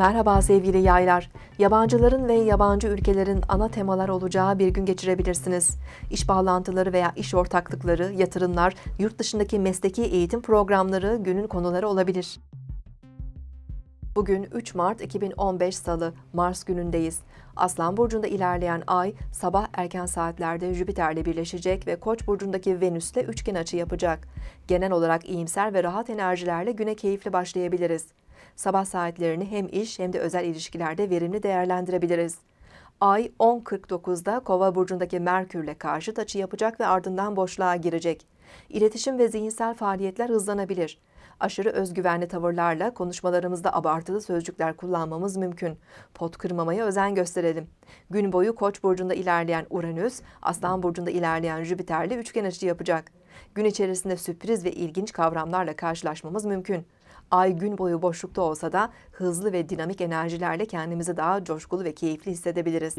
Merhaba sevgili yaylar. Yabancıların ve yabancı ülkelerin ana temalar olacağı bir gün geçirebilirsiniz. İş bağlantıları veya iş ortaklıkları, yatırımlar, yurt dışındaki mesleki eğitim programları günün konuları olabilir. Bugün 3 Mart 2015 Salı, Mars günündeyiz. Aslan Burcu'nda ilerleyen ay sabah erken saatlerde Jüpiter'le birleşecek ve Koç burcundaki Venüs'le üçgen açı yapacak. Genel olarak iyimser ve rahat enerjilerle güne keyifli başlayabiliriz. Sabah saatlerini hem iş hem de özel ilişkilerde verimli değerlendirebiliriz. Ay 10.49'da Kova burcundaki Merkür'le karşıt açı yapacak ve ardından boşluğa girecek. İletişim ve zihinsel faaliyetler hızlanabilir. Aşırı özgüvenli tavırlarla konuşmalarımızda abartılı sözcükler kullanmamız mümkün. Pot kırmamaya özen gösterelim. Gün boyu Koç burcunda ilerleyen Uranüs, Aslan burcunda ilerleyen Jüpiter'le üçgen açı yapacak. Gün içerisinde sürpriz ve ilginç kavramlarla karşılaşmamız mümkün. Ay gün boyu boşlukta olsa da hızlı ve dinamik enerjilerle kendimizi daha coşkulu ve keyifli hissedebiliriz.